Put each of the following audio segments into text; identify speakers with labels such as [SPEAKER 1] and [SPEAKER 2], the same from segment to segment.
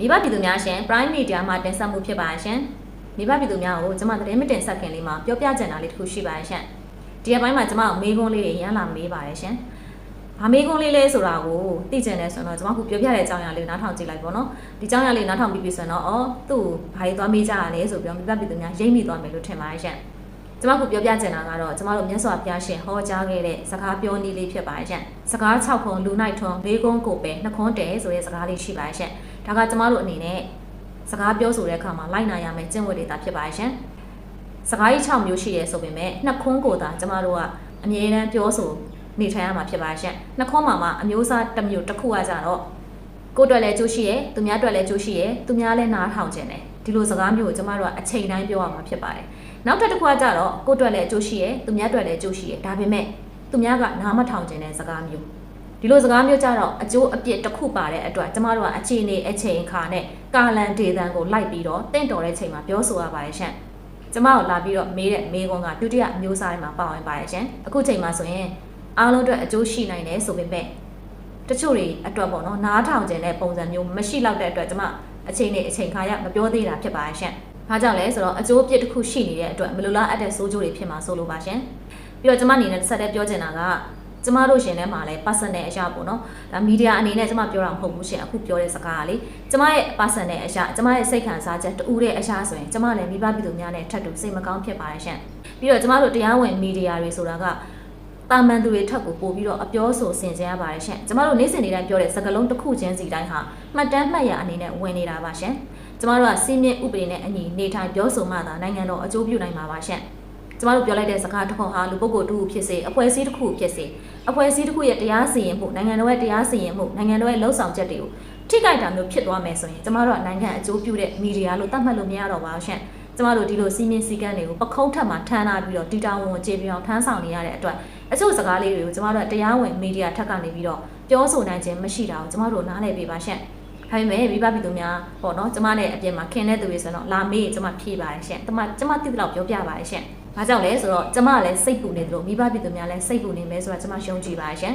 [SPEAKER 1] မိဘပြည်သူများရှင် Prime Media မှာတင်ဆက်မှုဖြစ်ပါရှင်မိဘပြည်သူများကိုကျွန်မသတင်းမတင်ဆက်ခင်လေးမှာပြောပြချင်တာလေးတစ်ခုရှိပါရှင်ဒီအပိုင်းမှာကျွန်မကိုမေးခွန်းလေးတွေရမ်းလာမေးပါတယ်ရှင်ဘာမေးခွန်းလေးလဲဆိုတာကိုသိချင်တယ်ဆိုတော့ကျွန်မခုပြောပြတဲ့အကြောင်းအရာလေးကိုနားထောင်ကြည့်လိုက်ပေါ့နော်ဒီအကြောင်းအရာလေးနားထောင်ပြီးပြီဆိုတော့အော်သူ့ဘာတွေသွားမေးကြရလဲဆိုပြီးတော့မိဘပြည်သူများရိပ်မိသွားမယ်လို့ထင်ပါတယ်ရှင်ကျွန်မခုပြောပြချင်တာကတော့ကျွန်မတို့မြတ်စွာဘုရားရှင်ဟောကြားခဲ့တဲ့စကားပြောနည်းလေးဖြစ်ပါတယ်ရှင်စကား6ခုလူနိုင်ထွန်း၄ခုကိုပဲနှခွန်းတယ်ဆိုတဲ့စကားလေးရှိပါတယ်ရှင် ဒါကကျွန်မတို့အနေနဲ့စကားပြောဆိုတဲ့အခါမှာလိုက်နာရမယ်ကျင့်ဝတ်တွေတာဖြစ်ပါတယ်ရှင်စကားကြီး6မျိုးရှိရဲဆိုပေမဲ့နှစ်ခွန်းကိုသာကျွန်မတို့ကအမြဲတမ်းပြောဆိုနေထိုင်ရမှာဖြစ်ပါတယ်ရှင်နှစ်ခွန်းမှာမှအမျိုးအစားတစ်မျိုးတစ်ခုကကြတော့ကိုယ့်အတွက်လည်းကြိုးရှိရဲသူများအတွက်လည်းကြိုးရှိရဲသူများလည်းနားထောင်ခြင်းတယ်ဒီလိုစကားမျိုးကိုကျွန်မတို့ကအချိန်တိုင်းပြောရမှာဖြစ်ပါတယ်နောက်ထပ်တစ်ခုကကြတော့ကိုယ့်အတွက်လည်းအကျိုးရှိရဲသူများအတွက်လည်းအကျိုးရှိရဲဒါပေမဲ့သူများကနားမထောင်ခြင်းတဲ့စကားမျိုး ဒီလိုစကားမျိုးကြတော့အကျိုးအပြစ်တစ်ခုပါတဲ့အတွက်ကျမတို့ကအခြေအနေအချိန်အခါနဲ့ကာလန်ဒေသန်ကိုလိုက်ပြီးတော့တင့်တော်တဲ့ချိန်မှာပြောဆိုရပါတယ်ရှင်။ကျမတို့လာပြီးတော့မေးတဲ့မေးခွန်းကဒုတိယအမျိုးအစားတွေမှာပါဝင်ပါတယ်ရှင်။အခုချိန်မှာဆိုရင်အားလုံးအတွက်အကျိုးရှိနိုင်တယ်ဆိုပေမဲ့တချို့တွေအတွက်ပေါ့နော်နားထောင်ခြင်းတဲ့ပုံစံမျိုးမရှိတော့တဲ့အတွက်ကျမအချိန်နဲ့အချိန်ခါရမပြောသေးတာဖြစ်ပါတယ်ရှင်။ဘာကြောင့်လဲဆိုတော့အကျိုးအပြစ်တစ်ခုရှိနေတဲ့အတွက်မလိုလားအပ်တဲ့စိုးကျိုးတွေဖြစ်မှာဆိုလိုပါရှင်။ပြီးတော့ကျမအနေနဲ့တစ်ဆက်တည်းပြောချင်တာက ကျမတို့ရှင်ထဲမှာလည်း personal အရာပေါ့နော်ဒါ media အနေနဲ့ကျမပြောတာမဟုတ်ဘူးရှင်အခုပြောတဲ့စကားကလေကျမရဲ့ personal အရာကျမရဲ့စိတ်ခံစားချက်တူတဲ့အရာဆိုရင်ကျမလည်းမိဘပြည်သူများနဲ့ထပ်တူစိတ်မကောင်းဖြစ်ပါတယ်ရှင်ပြီးတော့ကျမတို့တရားဝင် media တွေဆိုတာကတာမန်သူတွေထက်ကိုပို့ပြီးတော့အပြောဆိုဆင်ခြင်ရပါတယ်ရှင်ကျမတို့နေ့စဉ်နေ့တိုင်းပြောတဲ့စကားလုံးတစ်ခုချင်းစီတိုင်းဟာမှတ်တမ်းမှတ်ရအနေနဲ့ဝင်နေတာပါရှင်ကျမတို့ကစီးမြင့်ဥပဒေနဲ့အညီနေထိုင်ပြောဆိုမှသာနိုင်ငံတော်အကျိုးပြုနိုင်မှာပါရှင်ကျမတို့ပြောလိုက်တဲ့စကားတစ်ခုဟာလူပုဂ္ဂိုလ်တစ်ခုဖြစ်စေအဖွဲ့အစည်းတစ်ခုဖြစ်စေ အဖွဲ့အစည်းတစ်ခုရဲ့တရားစီရင်မှုနိုင်ငံတော်ရဲ့တရားစီရင်မှုနိုင်ငံတော်ရဲ့လှုပ်ဆောင်ချက်တွေကိုထိခိုက်တာမျိုးဖြစ်သွားမယ်ဆိုရင်ကျမတို့ကနိုင်ငံအကျိုးပြုတဲ့မီဒီယာလို့သတ်မှတ်လို့မရတော့ပါဘူးရှင်ကျမတို့ဒီလိုစီးမြင့်စည်းကမ်းတွေကိုပခုံးထက်မှထမ်းလာပြီးတော့တီတာဝန်ကိုကျေပြအောင်ထမ်းဆောင်နေရတဲ့အတွက်အချို့စကားလေးတွေကိုကျမတို့ကတရားဝင်မီဒီယာထက်ကနေပြီးတော့ပြောဆိုနိုင်ခြင်းမရှိတာကိုကျမတို့နားလည်ပေးပါရှင်ဒါပေမဲ့မိဘပြည်သူများပေါ့နော်ကျမနဲ့အပြင်မှာခင်တဲ့သူတွေဆိုတော့လာမေးကျမဖြေပါတယ်ရှင်ကျမကျမတိတိလောက်ပြောပြပါတယ်ရှင် ဘာကြောင့်လဲဆိုတော့ကျမကလည်းစိတ်ပူနေတယ်လို့မိဘပြည်သူများလည်းစိတ်ပူနေမယ်ဆိုတာကျမရှုံးကြည့်ပါရှင်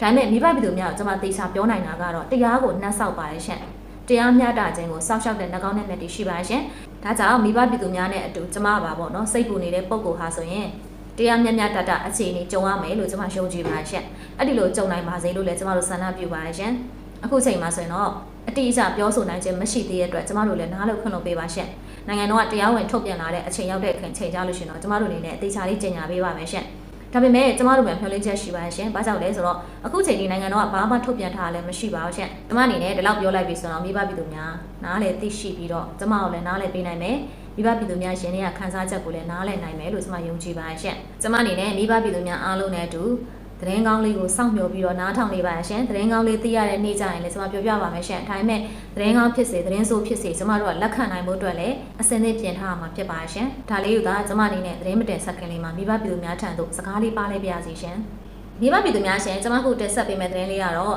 [SPEAKER 1] ဒါပေမဲ့မိဘပြည်သူများကိုကျမသေချာပြောနိုင်တာကတော့တရားကိုနှက်ဆောက်ပါတယ်ရှင်တရားမျှတခြင်းကိုစောင့်ရှောက်တဲ့နှကောင်းတဲ့မြတ်တွေရှိပါရှင်ဒါကြောင့်မိဘပြည်သူများနဲ့အတူကျမပါပေါ့နော်စိတ်ပူနေတဲ့ပုံကိုဟာဆိုရင်တရားမျှမျှတတအခြေအနေကြုံရမယ်လို့ကျမရှုံးကြည့်ပါရှင်အဲ့ဒီလိုကြုံနိုင်ပါစေလို့လည်းကျမတို့ဆန္ဒပြုပါတယ်ရှင်အခုချိန်မှာဆိုရင်တော့ အတိအကျပြောဆိုနိုင်ခြင်းမရှိသေးတဲ့အတွက်ကျမတို့လည်းနားလို့ခွင့်လို့ပေးပါရှင်နိုင်ငံတော်ကတရားဝင်ထုတ်ပြန်လာတဲ့အချိန်ရောက်တဲ့အခါချိန်ကြလို့ရှင်တော့ကျမတို့အနေနဲ့အသေးချာလေးကြေညာပေးပါမယ်ရှင်ဒါပေမဲ့ကျမတို့ပဲမျှော်လင့်ချက်ရှိပါရှင်။ဘာကြောင့်လဲဆိုတော့အခုချိန်ဒီနိုင်ငံတော်ကဘာမှထုတ်ပြန်ထားလည်းမရှိပါဘူးရှင်။ကျမအနေနဲ့ဒီလောက်ပြောလိုက်ပြီဆိုတော့မိဘပြည်သူများနားလည်းသိရှိပြီးတော့ကျမတို့လည်းနားလည်းပေးနိုင်မယ်။မိဘပြည်သူများရှင်တွေကခန်းစားချက်ကိုလည်းနားလည်နိုင်မယ်လို့ကျမယုံကြည်ပါရှင်။ကျမအနေနဲ့မိဘပြည်သူများအားလုံးနဲ့အတူ သတင်းကောင်းလေးကိုစောင့်မျှော်ပြီးတော့နားထောင်နေပါရှင်သတင်းကောင်းလေးသိရတဲ့နေ့ကျရင်လည်းကျွန်မပြောပြပါမယ်ရှင်ဒါပေမဲ့သတင်းကောင်းဖြစ်စေသတင်းဆိုးဖြစ်စေကျွန်မတို့ကလက်ခံနိုင်ဖို့အတွက်လည်းအစင်းသေးပြင်ထားမှာဖြစ်ပါရှင်ဒါလေးကိုသာကျွန်မအနေနဲ့သတင်းမတင်ဆက်ခင်လေးမှာမိဘပြည်သူများထံသို့စကားလေးပါလေးပြစီရှင်မိဘပြည်သူများရှင်ကျွန်မခုတက်ဆက်ပေးမယ့်သတင်းလေးကတော့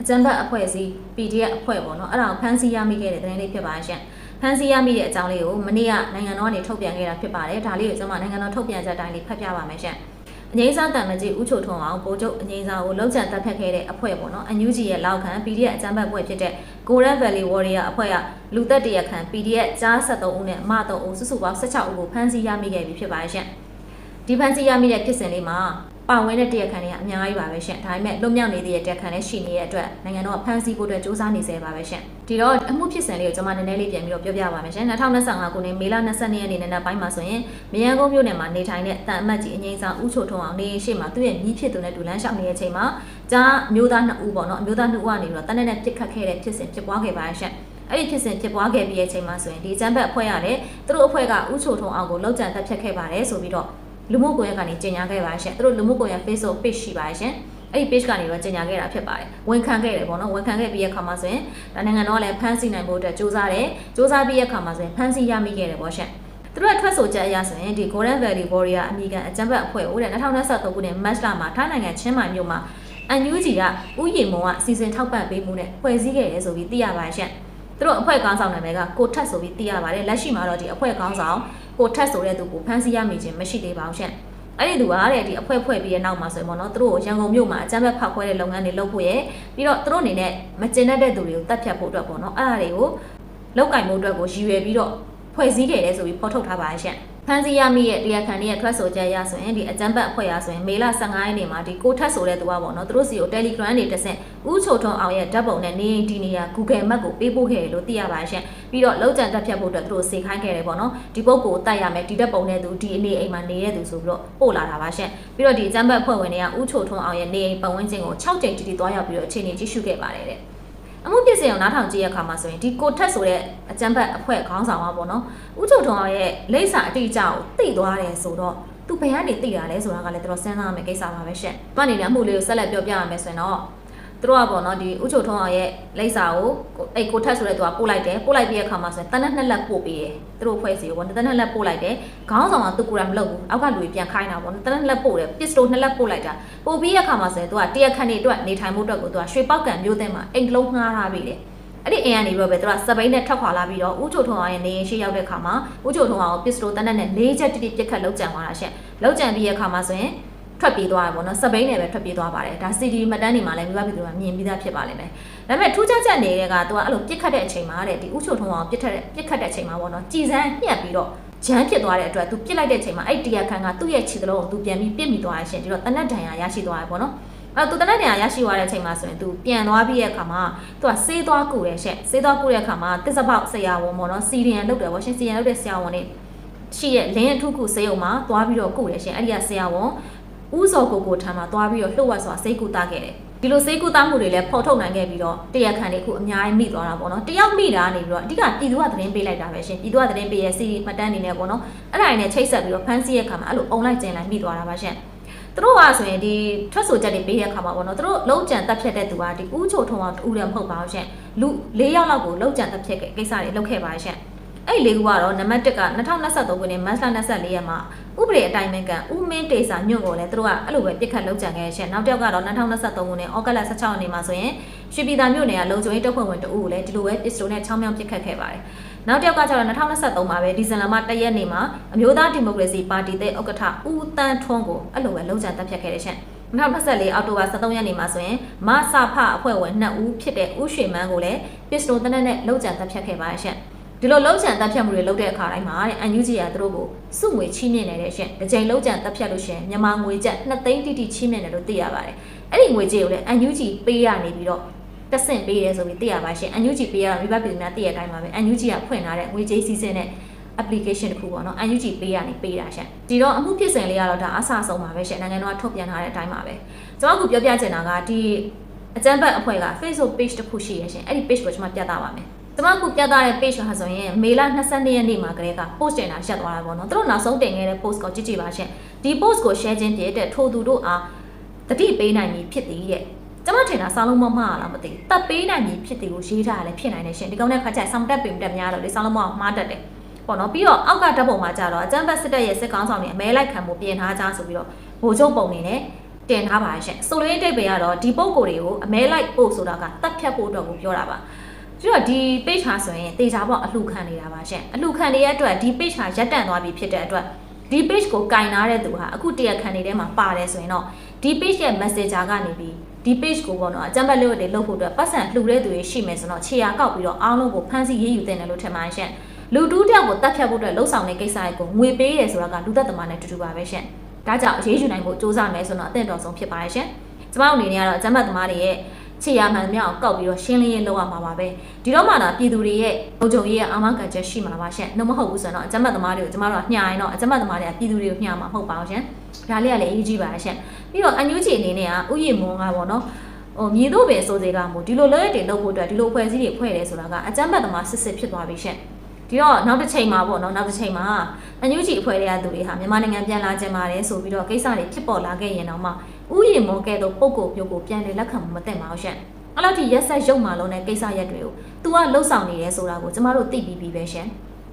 [SPEAKER 1] အကြံဖတ်အဖွဲ့အစည်း PDF အဖွဲ့ပေါ့နော်အဲ့ဒါကိုဖန်ဆီးရမိခဲ့တဲ့သတင်းလေးဖြစ်ပါရှင်ဖန်ဆီးရမိတဲ့အကြောင်းလေးကိုမနေ့ကနိုင်ငံတော်ကနေထုတ်ပြန်ခဲ့တာဖြစ်ပါတယ်ဒါလေးကိုကျွန်မနိုင်ငံတော်ထုတ်ပြန်ချက်တိုင်းလေးဖတ်ပြပါမယ်ရှင် အငိမ့်စားတန်မကြီးဦးချိုထွန်းအောင်ပိုကျုပ်အငိမ့်စားကိုလောက်ချန်တက်ဖက်ခဲ့တဲ့အဖွဲ့ပေါ့နော်အန်ယူဂျီရဲ့လောက်ခံ PDF အကြမ်းဖက်ဖွဲ့ဖြစ်တဲ့ Golden Valley Warrior အဖွဲ့ကလူသက်တရခံ PDF ကြား73ဦးနဲ့အမ3ဦးစုစုပေါင်း16ဦးကိုဖမ်းဆီးရမိခဲ့ပြီဖြစ်ပါတယ်ရှင်ဒီဖမ်းဆီးရမိတဲ့ဖြစ်စဉ်လေးမှာ ပါဝင်တဲ့တရားခံတွေကအများကြီးပါပဲရှင်ဒါပေမဲ့လွတ်မြောက်နေတဲ့တရားခံလည်းရှိနေတဲ့အတွက်နိုင်ငံတော်ကဖမ်းဆီးဖို့အတွက်စူးစမ်းနေစေပါပဲရှင်ဒီတော့အမှုဖြစ်စဉ်လေးကိုကျွန်မနည်းနည်းလေးပြန်ပြီးတော့ပြောပြပါမယ်ရှင်2025ခုနှစ်မေလ22ရက်နေ့နေ့ပိုင်းမှာဆိုရင်မြန်ကုန်းမြို့နယ်မှာနေထိုင်တဲ့တန်အမတ်ကြီးအငိမ့်ဆောင်ဦးချိုထုံအောင်နေရှိမှာသူ့ရဲ့မြီးဖြစ်သူနဲ့ဒူလန်းရှောက်နေတဲ့အချိန်မှာကြားမျိုးသား2ဦးပေါ့နော်အမျိုးသား2ဦးကနေပြီးတော့တနက်နဲ့ပြစ်ခတ်ခဲ့တဲ့ဖြစ်စဉ်ဖြစ်ပွားခဲ့ပါရှင်အဲ့ဒီဖြစ်စဉ်ဖြစ်ပွားခဲ့ပြီးတဲ့အချိန်မှာဆိုရင်ဒီချမ်းဘက်အဖွဲ့ရတယ်သူတို့အဖွဲ့ကဥချိုထုံအောင်ကိုလောက်ကျန်တက်ဖြတ်ခဲ့ပါတယ်ဆိုပြီးတော့ လူမှုကွန်ရက်ကနေကြေညာခဲ့ပါရှင်သူတို့လူမှုကွန်ရက် Facebook page ရှိပါရှင်အဲ့ဒီ page ကနေတော့ကြေညာခဲ့တာဖြစ်ပါတယ်ဝန်ခံခဲ့တယ်ပေါ့နော်ဝန်ခံခဲ့ပြီးတဲ့အခါမှာဆိုရင်ဒါနိုင်ငံတော်ကလည်းဖမ်းဆီးနိုင်ဖို့အတွက်စ조사တယ်စ조사ပြီးတဲ့အခါမှာဆိုရင်ဖမ်းဆီးရမိခဲ့တယ်ပေါ့ရှင်သူတို့ထွက်ဆိုချက်အရဆိုရင်ဒီ Golden Valley Warrior အမိကန်အကြံဖတ်အဖွဲ့ဦးတဲ့2023ခုနှစ် March လမှာထိုင်းနိုင်ငံချင်းမိုင်မြို့မှာ UNG ကဥယျာဉ်မုံကစီစဉ်ထောက်ပံ့ပေးမှုနဲ့ဖွဲ့စည်းခဲ့ရဲဆိုပြီးသိရပါရှင်သူတို့အဖွဲ့ကောင်းဆောင်နာမည်ကကိုထက်ဆိုပြီးသိရပါတယ်လက်ရှိမှာတော့ဒီအဖွဲ့ကောင်းဆောင် ကိုထက်ဆိုတဲ့သူကိုဖမ်းဆီးရမိခြင်းမရှိသေးပါဘူးရှင်အဲ့ဒီသူကတဲ့ဒီအဖွဲ့ဖွဲ့ပြီးတဲ့နောက်မှာဆိုရင်ပေါ့နော်သူတို့ကိုရန်ကုန်မြို့မှာအကြမ်းဖက်ဖောက်ခွဲတဲ့လုပ်ငန်းတွေလုပ်ဖို့ရယ်ပြီးတော့သူတို့အနေနဲ့မကျင်တတ်တဲ့သူတွေကိုတတ်ဖြတ်ဖို့အတွက်ပေါ့နော်အဲ့ဒါတွေကိုလောက်ကင်မှုအတွက်ကိုရည်ရွယ်ပြီးတော့ဖွဲ့စည်းခဲ့တယ်ဆိုပြီးဖော်ထုတ်ထားပါရှင့် ဖန်စီရမိရဲ့တရားခံတွေရဲ့ထွက်ဆိုချက်ရဆိုရင်ဒီအကြမ်းဖက်အဖွဲ့ရဆိုရင်မေလ15ရက်နေ့မှာဒီကိုထက်ဆိုတဲ့သူကပေါ့နော်သူတို့စီကို Telegram နေတက်ဆင့်ဦးချိုထွန်းအောင်ရဲ့ဓာတ်ပုံနဲ့နေအိမ်ဒီနေရာ Google Map ကိုပေးပို့ခဲ့တယ်လို့သိရပါရှင့်ပြီးတော့လောက်ကျန်တက်ဖြတ်ဖို့အတွက်သူတို့စေခိုင်းခဲ့တယ်ပေါ့နော်ဒီပုတ်ကိုတတ်ရမယ်ဒီဓာတ်ပုံနဲ့သူဒီအနေအိမ်မှာနေတဲ့သူဆိုပြီးတော့ပို့လာတာပါရှင့်ပြီးတော့ဒီအကြမ်းဖက်အဖွဲ့ဝင်တွေကဦးချိုထွန်းအောင်ရဲ့နေအိမ်ပတ်ဝန်းကျင်ကို6ကြိမ်တီတီသွားရောက်ပြီးတော့အခြေအနေကြည့်ရှုခဲ့ပါတယ်တဲ့ အမှုပြစ်စင်အောင်နားထောင်ကြည့်ရခါမှာဆိုရင်ဒီကိုထက်ဆိုတဲ့အကြမ်းဖက်အဖွဲ့ခေါင်းဆောင်ပါပေါ့နော်ဦးချုပ်ထွန်းအောင်ရဲ့လိမ့်စာအတိအကျကိုသိသွားတယ်ဆိုတော့သူဘယ်ကနေသိတာလဲဆိုတာကလည်းတော်တော်စဉ်းစားရမယ့်ကိစ္စပါပဲရှင့်။ဘာအနေနဲ့အမှုလေးကိုဆက်လက်ပြောပြရမယ်ဆိုရင်တော့ သူတို့ကပေါ့နော်ဒီဥချုပ်ထုံးအောင်ရဲ့လိပ်စာကိုအဲ့ကိုထက်ဆိုတဲ့သူကပို့လိုက်တယ်ပို့လိုက်ပြီးတဲ့အခါမှာဆိုရင်တနက်နှစ်လက်ပို့ပေးတယ်သူတို့ဖွဲ့စီကိုပေါ့တနက်နှစ်လက်ပို့လိုက်တယ်ခေါင်းဆောင်ကသူကိုယ်တိုင်မလုပ်ဘူးအောက်ကလူတွေပြန်ခိုင်းတာပေါ့တနက်နှစ်လက်ပို့တယ်ပစ္စတိုနှစ်လက်ပို့လိုက်တာပို့ပြီးတဲ့အခါမှာဆိုရင်သူကတရက်ခန့်နေအတွက်နေထိုင်မှုအတွက်ကိုသူကရွှေပောက်ကံမျိုးသိမ်းမှာအိမ်လုံးငှားထားပြီးတယ်အဲ့ဒီအိမ်ကနေပြီးတော့ပဲသူကစပိန်နဲ့ထွက်ခွာလာပြီးတော့ဦးချိုထုံအောင်ရဲ့နေရင်ရှိရောက်တဲ့ခါမှာဦးချိုထုံအောင်ပစ္စတိုတနက်နဲ့၄ချက်တိတိပြစ်ခတ်လောက်ကြံသွားတာရှင့်လောက်ကြံပြီးတဲ့ခါမှာဆိုရင် ထွက်ပြေးသွားတယ်ပေါ့နော်စပိန်နဲ့ပဲထွက်ပြေးသွားပါတယ်ဒါ CD မှတ်တမ်းတွေမှာလည်းမိဘပြည်သူကမြင်ပြီးသားဖြစ်ပါလိမ့်မယ်ဒါပေမဲ့ထူးခြားချက်နေတဲ့ကသူကအဲ့လိုပြစ်ခတ်တဲ့အချိန်မှာတဲ့ဒီဥချိုထုံအောင်ပြစ်ထက်ပြစ်ခတ်တဲ့အချိန်မှာပေါ့နော်ကြည်စမ်းညှက်ပြီးတော့ဂျမ်းဖြစ်သွားတဲ့အတွက်သူပြစ်လိုက်တဲ့အချိန်မှာအဲ့တရားခံကသူ့ရဲ့ခြေသလုံးကိုသူပြန်ပြီးပြစ်မိသွားရရှင်ဒီတော့တနက်ဒဏ်ရာရရှိသွားတယ်ပေါ့နော်အဲ့သူတနက်တန်ရရှိသွားတဲ့အချိန်မှာဆိုရင်သူပြန်သွားပြီးတဲ့အခါမှာသူကဆေးသွားကူတယ်ရှင့်ဆေးသွားကူတဲ့အခါမှာတစ္ဆပေါက်ဆရာဝန်ပေါ့နော်စီရီယန်လုပ်တယ်ပေါ့ရှင်စီရီယန်လုပ်တဲ့ဆရာဝန်နေရှိရဲ့လင်းအထုခုဆေးရုံမှာသွားပြီးတော့ကူတယ်ရှင်အဲ့ဒီကဆရာဝန် ဦးစောကိုကိုထံမှာသွားပြီးတော့လှုပ်ဝက်စွာစိတ်ကူတာခဲ့တယ်ဒီလိုစိတ်ကူတာမှုတွေလည်းဖော်ထုတ်နိုင်ခဲ့ပြီးတော့တရားခံတွေခုအများကြီးမိသွားတာပေါ့နော်တယောက်မိတာနေပြီးတော့အဓိကပြည်သူကသတင်းပေးလိုက်တာပဲရှင်ပြည်သူကသတင်းပေးရဲ့စီမှတ်တမ်းနေနဲ့ပေါ့နော်အဲ့ဒါတွေနဲ့ချိတ်ဆက်ပြီးတော့ဖမ်းဆီးရဲ့ခါမှာအဲ့လိုအုံလိုက်ကျင်လိုက်မိသွားတာပါရှင်သူတို့ကဆိုရင်ဒီထွက်ဆိုချက်တွေပေးတဲ့အခါမှာပေါ့နော်သူတို့လုံးကြံတက်ဖြတ်တဲ့သူကဒီဦးချိုထုံအောင်တူတယ်မဟုတ်ပါဘူးရှင်လူ၄ယောက်လောက်ကိုလုံးကြံတက်ဖြတ်ခဲ့ကိစ္စတွေလုပ်ခဲ့ပါရှင်အဲ့လေးခုကတော့နံပါတ်1က2023ခုနှစ်မတ်လ24ရက်မှာ ဥပဒေအတိုင်းပဲကဦးမင်းတေစာညွန့်ကိုလည်းသူတို့ကအဲ့လိုပဲပြစ်ခတ်လုံးကြံခဲ့ရှင်နောက်တစ်ယောက်ကတော့2023ခုနှစ်ဩဂတ်လ16ရက်နေ့မှာဆိုရင်ရွှေပြည်သာမြို့နယ်ကလုံခြုံရေးတပ်ဖွဲ့ဝင်တအုပ်ကိုလည်းဒီလိုပဲပစ္စတိုနဲ့6မြောင်ပြစ်ခတ်ခဲ့ပါတယ်နောက်တစ်ယောက်ကကျတော့2023မှာပဲဒီဇင်လာလ1ရက်နေ့မှာအမျိုးသားဒီမိုကရေစီပါတီတဲ့ဥက္ကဋ္ဌဦးတန်းထွန်းကိုအဲ့လိုပဲလုံးကြံတပ်ဖြတ်ခဲ့တဲ့ရှင်2024အောက်တိုဘာ23ရက်နေ့မှာဆိုရင်မဆဖအဖွဲ့ဝင်2ဦးဖြစ်တဲ့ဦးရွှေမန်းကိုလည်းပစ္စတိုတနက်နဲ့လုံးကြံတပ်ဖြတ်ခဲ့ပါရှင် ဒီလိုလုံးချံတက်ဖြတ်မှုတွေလုပ်တဲ့အခါတိုင်းမှာတဲ့အန်ယူဂျီကသူတို့ကိုစုငွေချီးမြှင့်နေတဲ့ရှင်တစ်ချိန်လုံးချံတက်ဖြတ်လို့ရှင်မြန်မာငွေကျပ်2သိန်းတိတိချီးမြှင့်တယ်လို့သိရပါတယ်အဲ့ဒီငွေကြေးကိုလည်းအန်ယူဂျီပေးရနေပြီးတော့တက်ဆင့်ပေးရဲဆိုပြီးသိရပါရှင်အန်ယူဂျီပေးရတော့မိဘပြည်သူများသိရတဲ့အတိုင်းပါပဲအန်ယူဂျီကဖွင့်ထားတဲ့ငွေကြေးစီးစင်းတဲ့ application တခုပေါ့နော် UNG ပေးရနေပေးတာရှင်ဒီတော့အမှုဖြစ်စဉ်လေးကတော့ဒါအဆအဆုံးပါပဲရှင်နိုင်ငံတော်ကထုတ်ပြန်ထားတဲ့အတိုင်းပါပဲကျွန်တော်ကပြောပြချင်တာကဒီအကြမ်းဖက်အဖွဲ့က Facebook page တစ်ခုရှိရရှင်အဲ့ဒီ page ကိုကျွန်မပြသပါမယ် ကျွန်မကပြသတဲ့ page ဟာဆိုရင်မေလ22ရက်နေ့မှာကလေးက post တင်တာရှက်သွားတာပေါ့နော်သူတို့နောက်ဆုံးတင်ခဲ့တဲ့ post ကိုကြည့်ကြည့်ပါရှင်ဒီ post ကို share ခြင်းဖြစ်တဲ့ထိုသူတို့အားတတိပေးနိုင်ပြီဖြစ်သည်တဲ့ကျွန်မထင်တာဆောင်းလုံးမမှားလားမသိဘူးတပ်ပေးနိုင်ပြီဖြစ်သည်ကိုရေးထားရလဲဖြစ်နိုင်တယ်ရှင်ဒီကောင်နဲ့ခါကျဆောင်းတက်ပင်တက်များတော့လေဆောင်းလုံးမမှားတတ်တယ်ပေါ့နော်ပြီးတော့အောက်ကဓာတ်ပုံမှာကြတော့အကြမ်းဖက်စစ်တပ်ရဲ့စစ်ကောင်းဆောင်တွေအမဲလိုက်ခံမှုပြင်ထားကြဆိုပြီးတော့ဗိုလ်ချုပ်ပုံနေနဲ့တင်ထားပါရှင်ဆိုလိုရင်းတိတ်ပဲကတော့ဒီပုံကိုတွေကိုအမဲလိုက်ပို့ဆိုတာကတတ်ဖြတ်ဖို့အတွက်ကိုပြောတာပါ ပြီးတော့ဒီ page ဟာဆိုရင်တေချာပေါ့အလှခံနေတာပါရှင်အလှခံနေတဲ့အတွက်ဒီ page ဟာရပ်တန့်သွားပြီဖြစ်တဲ့အတွက်ဒီ page ကိုကင်နာတဲ့သူဟာအခုတရခံနေထဲမှာပါတယ်ဆိုရင်တော့ဒီ page ရဲ့ messenger ကနေပြီးဒီ page ကိုပေါ့နော်အကြမ်းဖက်လို့တွေလုပ်ဖို့အတွက်ပတ်စံလှူတဲ့သူတွေရှိမယ်ဆိုတော့ခြေရာကောက်ပြီးတော့အားလုံးကိုဖမ်းဆီးရေးယူတင်တယ်လို့ထင်ပါတယ်ရှင်လူတူးတယောက်ကိုတတ်ဖြတ်ဖို့အတွက်လှုံ့ဆော်တဲ့ကိစ္စတွေကိုငွေပေးရဲဆိုတာကလူသက်သမားနဲ့တူတူပါပဲရှင်ဒါကြောင့်အရေးယူနိုင်ဖို့စ조사မယ်ဆိုတော့အသင့်တော်ဆုံးဖြစ်ပါတယ်ရှင်ကျမတို့အနေနဲ့ကတော့အကြမ်းဖက်သမားတွေရဲ့ ခြေရမှန်မြောက်ကောက်ပြီးတော့ရှင်းလင်းရေးလုပ်ရမှာပါပဲဒီတော့မှလာပြည်သူတွေရဲ့အုံကြုံရေးရဲ့အာမခံချက်ရှိမှာပါရှင်နှုတ်မဟုတ်ဘူးဆိုတော့အကြမ်းဖက်သမားတွေကိုကျမတို့ကညှာရင်တော့အကြမ်းဖက်သမားတွေကပြည်သူတွေကိုညှာမှာမဟုတ်ပါဘူးရှင်ဒါလေးကလည်းအရေးကြီးပါရှင်ပြီးတော့အန်ယူချီအနေနဲ့ကဥယျာဉ်မွန်ကပေါ့နော်ဟိုမြည်တို့ပဲစိုးစေကမို့ဒီလိုလွဲရက်တွေလုပ်ဖို့အတွက်ဒီလိုအဖွဲ့အစည်းတွေဖွဲ့တယ်ဆိုတာကအကြမ်းဖက်သမားစစ်စစ်ဖြစ်သွားပြီရှင် ဒီတော့နောက်တစ်ချိန်မှာပေါ့နော်နောက်တစ်ချိန်မှာအန်ယူဂျီအဖွဲ့တွေကသူတွေဟာမြန်မာနိုင်ငံပြန်လာကြပါတယ်ဆိုပြီးတော့ကိစ္စတွေဖြစ်ပေါ်လာခဲ့ရင်တော့မှဥယျာဉ်မောကဲတော့ပုံကိုပြုတ်ကိုပြန်လေလက်ခံမသိပါဘူးရှင့်အဲ့လောက်ထိရက်ဆက်ရုပ်မာလုံးတဲ့ကိစ္စရက်တွေကို तू ကလှုပ်ဆောင်နေတယ်ဆိုတာကိုကျမတို့သိပြီးပြီပဲရှင်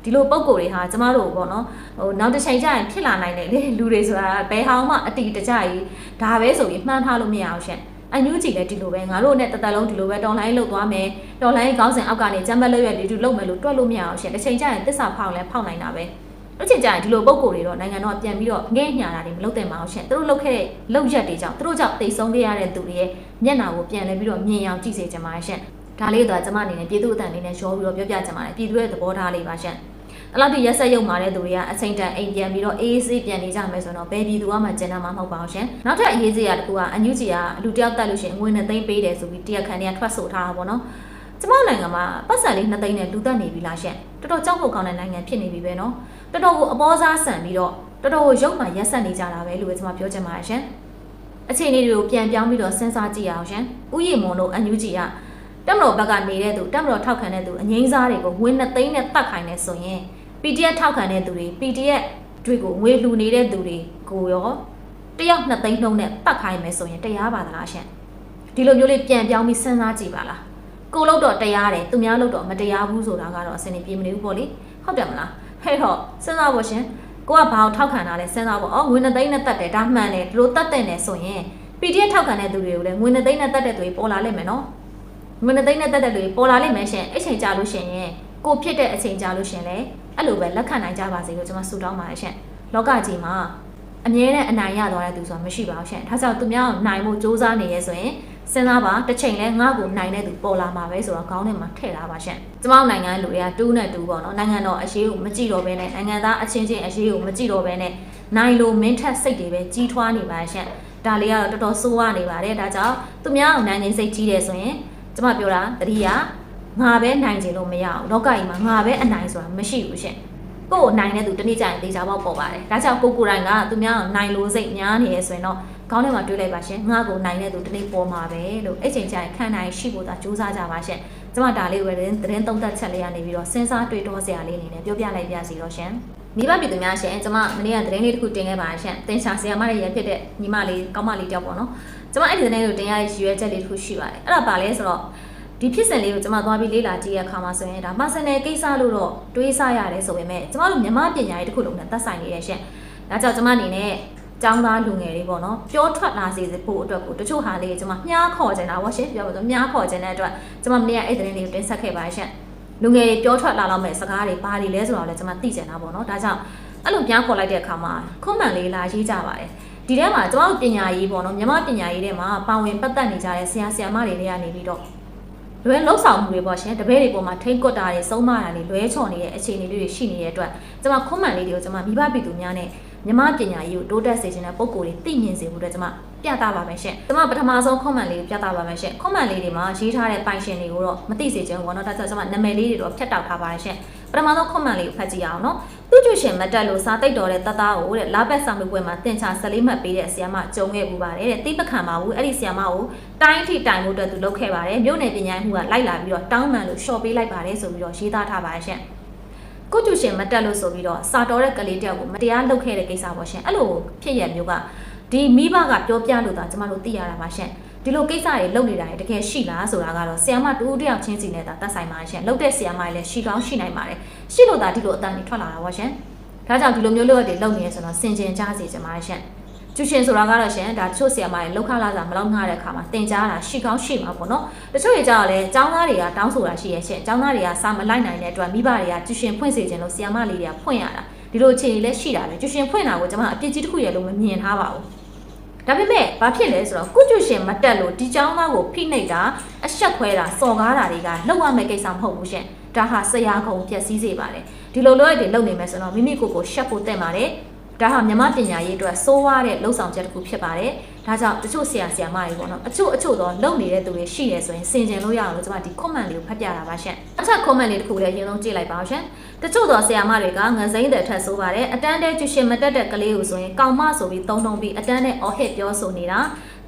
[SPEAKER 1] ဒီလိုပုံကိုတွေဟာကျမတို့ပေါ့နော်ဟိုနောက်တစ်ချိန်ကျရင်ဖြစ်လာနိုင်တယ်လေလူတွေဆိုတာဘယ်ဟောင်းမှအတီတကြကြီးဒါပဲဆိုပြီးမှန်းထားလို့မရအောင်ရှင် အညူးကြည့်လဲဒီလိုပဲငါတို့နဲ့တသက်လုံးဒီလိုပဲတော်လိုင်းလုပ်သွားမယ်တော်လိုင်းခေါင်းစဉ်အောက်ကနေကြမ်းပတ်လို့ရလေတူလုပ်မယ်လို့တွက်လို့မရအောင်ရှင်တစ်ချိန်ကျရင်တစ္ဆာဖောက်လဲဖောက်နိုင်တာပဲအဲ့ချိန်ကျရင်ဒီလိုပုံကိုယ်တွေတော့နိုင်ငံတော်ကပြန်ပြီးတော့ငဲ့ညာတာတွေမလုပ်သင့်ပါဘူးရှင်သူတို့လုပ်ခဲ့တဲ့လုပ်ရက်တွေကြောင့်သူတို့ကြောင့်တိတ်ဆုံးခဲ့ရတဲ့သူတွေရဲ့မျက်နှာကိုပြန်လဲပြီးတော့မြင်အောင်ကြည့်စေချင်ပါတယ်ရှင်ဒါလေးတော့ကျွန်မအနေနဲ့ပြည်သူအတန်လေးနဲ့ရောပြီးတော့ပြောပြချင်ပါတယ်ပြည်သူရဲ့သဘောထားလေးပါရှင် အဲ့လောက်ထိရက်ဆက်ရုံမာတဲ့သူတွေကအချိန်တန်အိမ်ပြန်ပြီးတော့အေးအေးဆေးပြန်နေကြမယ်ဆိုတော့ဘယ်ပြည်သူမှကျန်တာမှမဟုတ်ပါဘူးရှင်နောက်ထပ်အရေးကြီးတာတစ်ခုကအန်ယူဂျီကအလူတယောက်တက်လို့ရှိရင်ငွေနဲ့သိမ်းပေးတယ်ဆိုပြီးတရားခံတွေကထွက်ဆိုထားတာပေါ့နော်ကျမနိုင်ငံမှာပတ်စံလေးနှစ်သိန်းနဲ့လူတက်နေပြီလားရှင်တော်တော်ကြောက်ဖို့ကောင်းတဲ့နိုင်ငံဖြစ်နေပြီပဲနော်တော်တော်ကိုအပေါ်စားဆန်ပြီးတော့တော်တော်ကိုရုပ်မှရက်ဆက်နေကြတာပဲလို့ကျွန်မပြောချင်ပါတယ်ရှင်အခြေအနေတွေကိုပြန်ပြောင်းပြီးတော့စဉ်းစားကြည့်အောင်ရှင်ဥယျာဉ်မွန်တို့အန်ယူဂျီကတက်မတော်ဘက်ကနေတဲ့သူတက်မတော်ထောက်ခံတဲ့သူအငိမ့်စားတွေကိုငွေနှစ်သိန်းနဲ့တတ်ခိုင်းနေဆိုရင် PDF ထောက်ခံတဲ့သူတွေ PDF တွေကိုငွေလှူနေတဲ့သူတွေကိုရောတယောက်နှစ်သိန်းနှုန်းနဲ့တတ်ခိုင်းမယ်ဆိုရင်တရားပါသလားရှင်ဒီလိုမျိုးလေးပြန်ပြောင်းပြီးစဉ်းစားကြည့်ပါလားကိုလို့တော့တရားတယ်သူများလို့တော့မတရားဘူးဆိုတာကတော့အစနေပြေမနေဘူးပေါ့လေဟုတ်တယ်မလားဟဲ့တော့စဉ်းစားဖို့ရှင်ကိုကဘာကိုထောက်ခံတာလဲစဉ်းစားဖို့အော်ငွေနှစ်သိန်းနဲ့တတ်တယ်ဒါမှန်တယ်ဒီလိုတတ်တယ်နဲ့ဆိုရင် PDF ထောက်ခံတဲ့သူတွေကိုလည်းငွေနှစ်သိန်းနဲ့တတ်တဲ့သူတွေပေါ်လာလိမ့်မယ်နော်ငွေနှစ်သိန်းနဲ့တတ်တဲ့သူတွေပေါ်လာလိမ့်မယ်ရှင်အဲ့ချိန်ကြာလို့ရှင်ရင်ကိုဖြစ်တဲ့အချိန်ကြာလို့ရှင်လေ အဲ့လိုပဲလက်ခံနိုင်ကြပါစေလို့ကျွန်မဆုတောင်းပါတယ်ရှင်လောကကြီးမှာအမြဲတမ်းအနိုင်ရသွားတဲ့သူဆိုတာမရှိပါဘူးရှင်ဒါကြောင့်သူများကိုနိုင်ဖို့စူးစမ်းနေရဲဆိုရင်စဉ်းစားပါတစ်ချိန်လဲငါ့ကိုနိုင်တဲ့သူပေါ်လာမှာပဲဆိုတော့ခေါင်းထဲမှာထည့်ထားပါရှင်ကျမတို့နိုင်ငံလူတွေကတူးနဲ့တူးပေါ့နော်နိုင်ငံတော်အရေးကိုမကြည့်တော့ဘဲနဲ့နိုင်ငံသားအချင်းချင်းအရေးကိုမကြည့်တော့ဘဲနဲ့နိုင်လို့မင်းထက်စိတ်တွေပဲကြီးထွားနေပါရှင်ဒါလေးကတော့တော်တော်ဆိုးရနေပါတယ်ဒါကြောင့်သူများကိုနိုင်နေစိတ်ကြီးတယ်ဆိုရင်ကျမပြောတာတတိယ ငါပဲနိုင်ချင်လို့မရအောင်လောကကြီးမှာငါပဲအနိုင်ဆိုတာမရှိဘူးရှင်ကိုယ်နိုင်တဲ့သူတနေ့ကျရင်တေချာပေါက်ပေါ်ပါတယ်ဒါကြောင့်ကိုကိုယ်တိုင်ကသူများကိုနိုင်လို့စိတ်များနေရဆိုရင်တော့ခေါင်းထဲမှာတွေးလိုက်ပါရှင်ငါကိုနိုင်တဲ့သူတနေ့ပေါ်မှာပဲလို့အဲ့ချိန်ကျရင်ခံနိုင်ရှိဖို့သာစူးစမ်းကြပါရှင်ကျမဒါလေးပဲသတင်းသုံးသပ်ချက်လေးကနေပြီးတော့စဉ်းစားတွေးတောစရာလေးအနေနဲ့ပြောပြလိုက်ပြစီတော့ရှင်မိဘပြည်သူများရှင်ကျမမနေ့ကသတင်းလေးတစ်ခုတင်ခဲ့ပါရှင်တင်ရှာဆရာမရဲ့ရဖြစ်တဲ့ညီမလေးကောင်းမလေးတယောက်ပေါ့နော်ကျမအဲ့ဒီသတင်းလေးကိုတင်ရတဲ့ရည်ရွယ်ချက်လေးတစ်ခုရှိပါတယ်အဲ့ဒါပါလဲဆိုတော့ ဒီဖြစ်စဉ်လေးကိုကျွန်မသွားပြီးလေ့လာကြည့်ရခါမှာဆိုရင်ဒါမဆန်တဲ့ကိစ္စလို့တော့တွေးဆရတယ်ဆိုပေမဲ့ကျမတို့မြမပညာရေးတစ်ခုလုံးနဲ့သက်ဆိုင်နေရရှင်။ဒါကြောင့်ကျမအနေနဲ့ចောင်းသားလူငယ်တွေပေါ့နော်ပြောထွက်လာစေဖို့အတွက်ကိုတချို့ဟာလေးကျွန်မမြားခေါ်ချင်တာပေါ့ရှင်ပြောပါဆိုမြားခေါ်ချင်တဲ့အတွက်ကျွန်မမနေ့ကအဲ့သတင်းလေးကိုတင်ဆက်ခဲ့ပါရှင်။လူငယ်တွေပြောထွက်လာတော့မဲ့စကားတွေဘာတွေလဲဆိုတော့လည်းကျွန်မသိချင်တာပေါ့နော်။ဒါကြောင့်အဲ့လိုမြားခေါ်လိုက်တဲ့အခါမှာခွန်မှန်လေးလာရေးကြပါတယ်။ဒီထဲမှာကျွန်တော်တို့ပညာရေးပေါ့နော်မြမပညာရေးထဲမှာပါဝင်ပတ်သက်နေကြတဲ့ဆရာဆရာမတွေတွေကနေပြီးတော့ လွဲလှုပ်ဆောင်မှုတွေပေါ့ရှင်တပည့်တွေပေါ်မှာထိတ်ကွက်တာတွေဆုံးမတာတွေလွဲချော်နေတဲ့အခြေအနေတွေရှိနေတဲ့အတွက်ကျွန်မခွန်မှန်လေးတွေကိုကျွန်မမိဘပြည်သူများနဲ့မြမပညာရေးကိုတိုးတက်စေချင်တဲ့ပုံကိုယ်တွေသိမြင်စေဖို့အတွက်ကျွန်မပြသပါမယ်ရှင်။ကျွန်မပထမဆုံးခွန်မှန်လေးကိုပြသပါမယ်ရှင်။ခွန်မှန်လေးတွေမှာရေးထားတဲ့ပိုင်ရှင်တွေကိုတော့မသိစေချင်ဘူးပေါ့နော်။ဒါကြောင့်ကျွန်မနာမည်လေးတွေတော့ဖြတ်တောက်ထားပါတယ်ရှင်။ ပထမဆုံးခွန်မှန်လေးကိုဖတ်ကြည့်အောင်နော်သူ့ကျူရှင်မတက်လို့စာတိတ်တော်တဲ့တသားကိုတဲ့လာဘက်စာမေးပွဲမှာသင်ချာ14မှတ်ပေးတဲ့ဆရာမကြုံခဲ့ပူပါတယ်တဲ့သိပခံပါဘူးအဲ့ဒီဆရာမကိုတိုင်းထိတိုင်ဖို့အတွက်သူလုပ်ခဲ့ပါတယ်မြို့နယ်ပညာရေးမှူးကလိုက်လာပြီးတော့တောင်းပန်လို့ရှော့ပေးလိုက်ပါတယ်ဆိုပြီးတော့ရေးသားထားပါတယ်ရှင်ကိုကျူရှင်မတက်လို့ဆိုပြီးတော့စာတော်တဲ့ကလေးတယောက်ကိုမတရားလုပ်ခဲ့တဲ့ကိစ္စပေါ့ရှင်အဲ့လိုဖြစ်ရမျိုးက ဒီမိဘကပြောပြလို့သာကျမတို့သိရတာပါရှင်ဒီလိုကိစ္စတွေလုပ်နေတာတကယ်ရှိလားဆိုတာကတော့ဆီယမတူတူတယောက်ချင်းစီနဲ့သာသက်ဆိုင်ပါရှင်လုပ်တဲ့ဆီယမတွေလည်းရှိကောင်းရှိနိုင်ပါတယ်ရှိလို့သာဒီလိုအတန်တွေထွက်လာတာပါရှင်ဒါကြောင့်ဒီလိုမျိုးလုပ်ရတဲ့လုပ်နေရဆိုတော့စင်ကြင်ကြစေချင်ပါတယ်ရှင်ကျူရှင်ဆိုတာကတော့ရှင်ဒါတချို့ဆီယမတွေလောက်ခလာစာမလောက်ငှားတဲ့အခါမှာတင်ကြားတာရှိကောင်းရှိမှာပေါ့နော်တချို့တွေကြတော့လေចောင်းသားတွေကတောင်းဆိုတာရှိရဲ့ရှင်ចောင်းသားတွေကစာမလိုက်နိုင်တဲ့အတွက်မိဘတွေကကျူရှင်ဖွင့်စေခြင်းလို့ဆီယမလေးတွေကဖွင့်ရတာဒီလိုအခြေအနေလည်းရှိတာပဲကျူရှင်ဖွင့်တာကိုကျွန်မအပြစ်ကြီးတစ်ခုရဲ့လို့မမြင်ထားပါဘူး ဒါပေမဲ့ဘာဖြစ်လဲဆိုတော့ကုကျွရှင်မတက်လို့ဒီเจ้าသားကိုဖိနှိပ်တာအဆက်ခွဲတာစော်ကားတာတွေကလောက်ရမယ့်ကိစ္စမဟုတ်ဘူးရှင်ဒါဟာဆရာကုံပြက်စည်းစေပါတယ်ဒီလိုလိုရတဲ့လုပ်နေမယ်ဆိုတော့မိမိကိုယ်ကိုရှက်ဖို့တက်ပါတယ် ဒါဟာမြမပညာရေးအတွက်စိုးဝါးတဲ့လှုပ်ဆောင်ချက်တစ်ခုဖြစ်ပါတယ်ဒါကြောင့်တချို့ဆရာဆရာမတွေပေါ့နော်အချို့အချို့တော့လုပ်နေတဲ့သူတွေရှိတယ်ဆိုရင်စင်ကြင်လို့ရအောင်လို့ကျွန်မဒီ comment လေးကိုဖတ်ပြတာပါရှင်အထက် comment လေးတစ်ခုလည်းရင်လုံးကြည့်လိုက်ပါအောင်ရှင်တချို့တော့ဆရာမတွေကငစိမ့်တဲ့ထက်ဆိုပါတယ်အတန်းတဲကျရှင်မတက်တဲ့ကလေးကိုဆိုရင်ကောင်မဆိုပြီးတုံးတုံးပြီးအတန်းနဲ့အော်ဟစ်ပြောဆိုနေတာ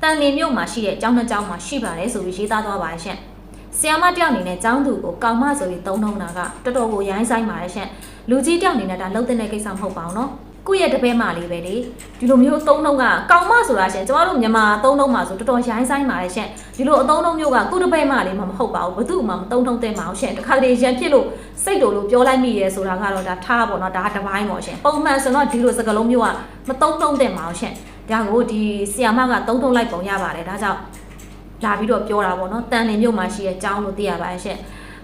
[SPEAKER 1] တန်လင်းမြို့မှာရှိတဲ့အကျောင်းတစ်ကျောင်းမှာရှိပါတယ်ဆိုပြီးရေးသားသွားပါတယ်ရှင်ဆီယမတယောက်အနေနဲ့ចောင်းသူကိုကောင်မဆိုပြီးသုံးထုံးတာကတော်တော်ကိုရိုင်းဆိုင်ပါတယ်ရှင်လူကြီးတယောက်အနေနဲ့ဒါလှုပ်တဲ့ကိစ္စမဟုတ်ပါဘူးเนาะ ကိုယ့်ရဲ့တပည့်မလေးပဲလေဒီလိုမျိုးသုံးထုံးကကောင်မဆိုတာရှင်ကျမတို့မြန်မာသုံးထုံးမှာဆိုတော်တော်ရိုင်းဆိုင်ပါတယ်ရှင်ဒီလိုအသုံးထုံးမျိုးကကိုယ့်တပည့်မလေးမှမဟုတ်ပါဘူးဘသူမှမသုံးထုံးတဲ့မှာအောင်ရှင်တခါတလေရန်ဖြစ်လို့စိတ်တော်လို့ပြောလိုက်မိရဲဆိုတာကတော့ဒါထားပါတော့ဒါတပိုင်းပေါ့ရှင်ပုံမှန်ဆိုတော့ဒီလိုစကားလုံးမျိုးကမသုံးထုံးတဲ့မှာအောင်ရှင်ဒါကိုဒီဆီယာမကသုံးထုံးလိုက်ပုံရပါတယ်ဒါကြောင့်လာပြီးတော့ပြောတာပေါ့နော်တန်လင်မြို့မှာရှိတဲ့ကျောင်းလို့သိရပါတယ်ရှင်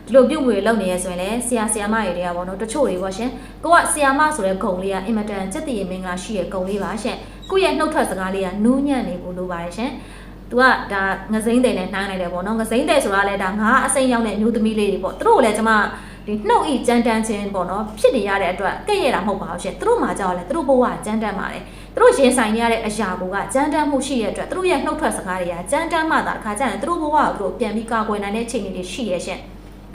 [SPEAKER 1] ဒီလိုပြုတ်မှုတွေလုပ်နေရဆိုရင်လည်းဆရာဆရာမတွေတွေကပေါ့နော်တချို့တွေပေါ့ရှင်ကိုကဆရာမဆိုတဲ့ဂုံလေးကအင်မတန်စက်တည်မင်္ဂလာရှိတဲ့ဂုံလေးပါရှင်ကိုရဲ့နှုတ်ထွက်စကားလေးကနူးညံ့နေဖို့လိုပါတယ်ရှင်သူကဒါငစိမ့်တယ်နဲ့နှိုင်းလိုက်တယ်ပေါ့နော်ငစိမ့်တယ်ဆိုတာလည်းဒါငါအစိမ့်ရောက်တဲ့မျိုးသမီးလေးတွေပေါ့သူတို့လည်းကျွန်မဒီနှုတ်ဤကြမ်းတမ်းခြင်းပေါ့နော်ဖြစ်နေရတဲ့အတွက်ကဲ့ရတာမဟုတ်ပါဘူးရှင်သူတို့မှကြောက်လဲသူတို့ဘဝကြမ်းတမ်းပါတယ်သူတို့ရင်ဆိုင်နေရတဲ့အရာကကြမ်းတမ်းမှုရှိတဲ့အတွက်သူတို့ရဲ့နှုတ်ထွက်စကားတွေကကြမ်းတမ်းမှသာတစ်ခါကျရင်သူတို့ဘဝကိုသူတို့ပြန်ပြီးကာကွယ်နိုင်တဲ့အခြေအနေတွေရှိရရှင်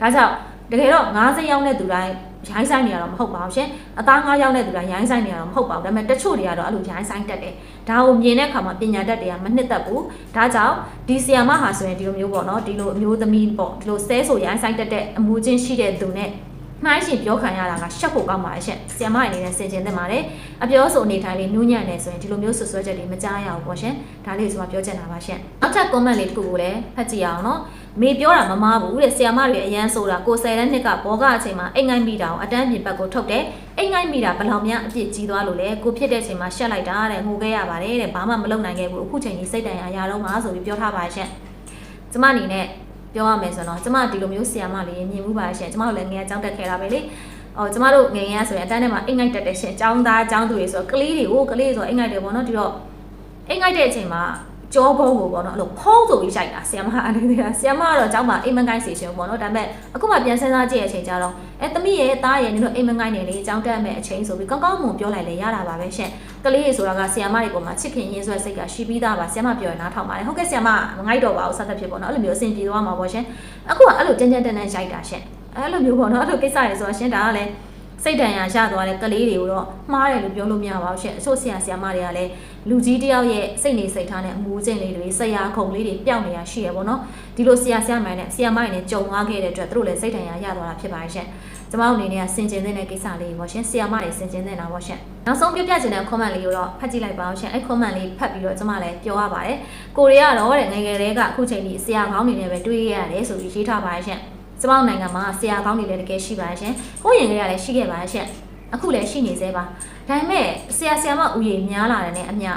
[SPEAKER 1] ဒါကြောင့်တကယ်တော့90ရောက်တဲ့သူတိုင်းရိုင်းဆိုင်နေရတော့မဟုတ်ပါဘူးရှင်အသား9ရောက်တဲ့သူတိုင်းရိုင်းဆိုင်နေရတော့မဟုတ်ပါဘူးဒါပေမဲ့တချို့တွေကတော့အဲ့လိုရိုင်းဆိုင်တက်တယ်ဒါကိုမြင်တဲ့အခါမှာပညာတတ်တွေကမနှစ်သက်ဘူးဒါကြောင့်ဒီဆီယာမဟာဆိုရင်ဒီလိုမျိုးပေါ့နော်ဒီလိုအမျိုးသမီးပေါ့ဒီလိုဆဲဆိုရိုင်းဆိုင်တက်တဲ့အမှုချင်းရှိတဲ့သူနဲ့ နှိုင်းရှင်ပြောခံရတာကရှက်ဖို့ကောင်းပါရဲ့ရှင်ဆီယာမအနေနဲ့ဆင်ခြင်သင့်ပါတယ်အပြောဆိုအနေထိုင်လေးနူးညံ့နေဆိုရင်ဒီလိုမျိုးဆွဆွဲချက်တွေမကြားရဘူးပေါ့ရှင်ဒါလေးဆိုမှပြောချင်တာပါရှင်နောက်ထပ် comment လေးတစ်ခုကိုလည်းဖတ်ကြည့်အောင်နော်မေပြောတာမမားဘူးတဲ့ဆီယာမတွေအရန်ဆိုတာကိုဆယ်တဲ့နှစ်ကဘောကအချိန်မှာအိမ်ငိုင်းမိတာကိုအတန်းပြင်ဘက်ကိုထုတ်တယ်အိမ်ငိုင်းမိတာဘယ်လောက်များအပြစ်ကြီးသွားလို့လဲကိုဖြစ်တဲ့အချိန်မှာရှက်လိုက်တာတဲ့ငိုခဲ့ရပါတယ်တဲ့ဘာမှမလုပ်နိုင်ခဲ့ဘူးအခုချိန်ကြီးစိတ်တန်ရာရာတော့မှာဆိုပြီးပြောထားပါရှင်ကျမအနေနဲ့ ပြောရမယ်ဆိုတော့ကျမဒီလိုမျိုးဆီယာမလေးမြင်မှုပါရှင်ကျမတို့လည်းငယ်အကြောင်းတက်ခဲ့တာပဲလေအော်ကျမတို့ငယ်ငယ်ဆိုရင်အတန်းထဲမှာအိမ်ငိုက်တက်တဲ့ရှင်ចောင်းသားចောင်းသူတွေဆိုတော့ကလေးတွေကိုကလေးဆိုအိမ်ငိုက်တယ်ပေါ့နော်ဒီတော့အိမ်ငိုက်တဲ့အချိန်မှာ ကြောကုန်းကိုပေါ့နော်အဲ့လိုဖုံးဆိုပြီးရိုက်တာဆီယမအနေနဲ့ဆီယမကတော့ကျောင်းမှာအိမ်မကိုင်းစီရှင်ပေါ့နော်ဒါပေမဲ့အခုမှပြန်စဉ်းစားကြည့်တဲ့အချိန်ကျတော့အဲသမီးရဲ့သားရဲ့နင်တို့အိမ်မကိုင်းနေလေကျောင်းတက်မဲ့အချိန်ဆိုပြီးကောင်းကောင်းမွန်ပြောလိုက်လေရတာပါပဲရှင်ကလေးရေဆိုတာကဆီယမတွေပေါ်မှာချစ်ခင်ရင်းဆွဲစိတ်ကရှိပြီးသားပါဆီယမပြောရနားထောင်ပါတယ်ဟုတ်ကဲ့ဆီယမမငိုက်တော့ပါဘူးစသဖြင့်ပေါ့နော်အဲ့လိုမျိုးအဆင်ပြေသွားမှာပေါ့ရှင်အခုကအဲ့လိုကြမ်းကြမ်းတမ်းတမ်းရိုက်တာရှင်အဲ့လိုမျိုးပေါ့နော်အဲ့လိုကိစ္စတွေဆိုတော့ရှင်ဒါကလည်း စိတ်တန်ရာရသွားတဲ့ကလေးတွေကိုတော့မှားတယ်လို့ပြောလို့မရပါဘူးရှင်အချို့ဆရာဆရာမတွေကလည်းလူကြီးတယောက်ရဲ့စိတ်နေစိတ်ထားနဲ့အမူအကျင့်လေးတွေဆရာခုံလေးတွေပျောက်နေတာရှိရပေါ့နော်ဒီလိုဆရာဆရာမိုင်းနဲ့ဆရာမိုင်းနဲ့ကြုံသွားခဲ့တဲ့အတွက်သူတို့လည်းစိတ်တန်ရာရသွားတာဖြစ်ပါတယ်ရှင်ကျမတို့အနေနဲ့ဆင်ကျင်တဲ့ကိစ္စလေးပေါ့ရှင်ဆရာမတွေဆင်ကျင်နေတာပေါ့ရှင်နောက်ဆုံးပြပြချင်တဲ့ comment လေးကိုတော့ဖတ်ကြည့်လိုက်ပါအောင်ရှင်အဲ့ comment လေးဖတ်ပြီးတော့ကျမလည်းပြောရပါတယ်ကိုရီးယားတော့တဲ့ငယ်ငယ်လေးကအခုချိန်ထိဆရာကောင်းနေနေပဲတွေးရတယ်ဆိုပြီးရေးထားပါတယ်ရှင် ကျမတို့နိုင်ငံမှာဆရာကောင်းတွေလည်းတကယ်ရှိပါတယ်ရှင်။ဟိုရင်ကလေးကလည်းရှိခဲ့ပါတယ်ရှင်။အခုလည်းရှိနေသေးပါ။ဒါပေမဲ့ဆရာဆရာမဦးရေများလာတယ်နဲ့အမျှ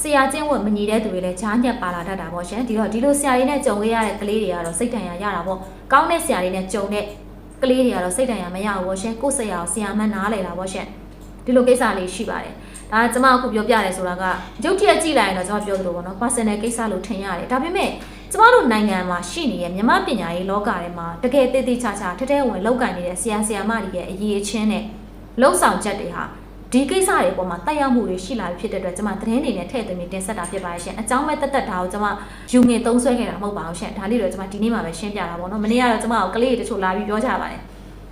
[SPEAKER 1] ဆရာချင်းဝတ်မညီတဲ့သူတွေလည်းကြားညက်ပါလာတတ်တာပေါ့ရှင်။ဒီတော့ဒီလိုဆရာတွေနဲ့ကြုံခဲ့ရတဲ့ကလေးတွေကတော့စိတ်တန်ရာရတာပေါ့။ကောင်းတဲ့ဆရာတွေနဲ့ကြုံတဲ့ကလေးတွေကတော့စိတ်တန်ရာမရဘူးပေါ့ရှင်။ကိုယ်ဆရာကိုဆရာမနားလေတာပေါ့ရှင်။ဒီလိုကိစ္စလေးရှိပါတယ်။ဒါကျမအခုပြောပြရဲဆိုတာကရုပ်တရက်ကြည့်လိုက်ရင်တော့ကျွန်မပြောသလိုပေါ့နော် personal ကိစ္စလို့ထင်ရတယ်ဒါပေမဲ့ကျမတို့နိုင်ငံမှာရှိနေတဲ့မြမပညာရေးလောကထဲမှာတကယ်တည်တည်ချာချာထဲထဲဝင်လောက်ကန်နေတဲ့ဆရာဆရာမတွေရဲ့အရေးအချင်းနဲ့လှုပ်ဆောင်ချက်တွေဟာဒီကိစ္စတွေပေါ်မှာတက်ရောက်မှုတွေရှိလာဖြစ်တဲ့အတွက်ကျွန်မသတင်းတွေနဲ့ထည့်သွင်းပြီးတင်ဆက်တာဖြစ်ပါရဲ့ရှင်အကြောင်းမဲ့တက်တက်ဒါကိုကျွန်မယူငင်သုံးဆွဲခဲ့တာမဟုတ်ပါဘူးရှင်ဒါလေးတော့ကျွန်မဒီနေ့မှပဲရှင်းပြတာပေါ့နော်မနေ့ကတော့ကျွန်မကိုကလေးတွေတချို့လာပြီးပြောကြပါတယ်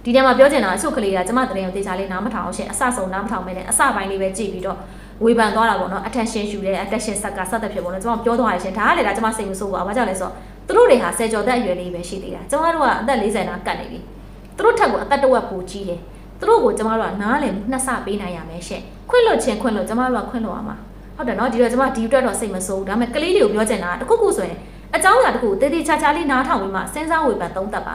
[SPEAKER 1] ဒီထဲမှာပြောချင်တာအချို့ကလေးကကျွန်မသတင်းကိုတေချာလေးနားမထောင်အောင်ရှင်အဆဆုံးနားမထောင်မဲနဲ့အစပိုင်းလေးပဲကြည့်ပြီးတော့ ဝေဖန်သွားတာပေါ့နော် attention ယူတဲ့ attention ဆက်ကစသဖြင့်ပေါ့နော်ကျွန်မပြောသွားရရှင်ဒါကလည်းဒါကျွန်မစိတ်မဆိုးပါဘာကြောင့်လဲဆိုတော့သူတို့တွေဟာဆယ်ကျော်သက်အရွယ်လေးပဲရှိသေးတာကျွန်မတို့ကအသက်40နာကတ်နေပြီသူတို့ထက်ကိုအသက်တစ်ဝက်ပိုကြီးတယ်သူတို့ကိုကျွန်မတို့ကနားလည်နှစ်ဆပေးနိုင်ရမယ်ရှင်ခွင့်လွှတ်ခြင်းခွင့်လွှတ်ကျွန်မတို့ကခွင့်လွှတ်အောင်ပါဟုတ်တယ်နော်ဒီတော့ကျွန်မဒီအတွက်တော့စိတ်မဆိုးဘူးဒါပေမဲ့ကလေးတွေကိုပြောချင်တာတခုခုဆိုရင်အကြောင်းအရာတခုကိုတည်တည်ချာချာလေးနားထောင်ပြီးမှစဉ်းစားဝေဖန်သုံးသပ်ပါ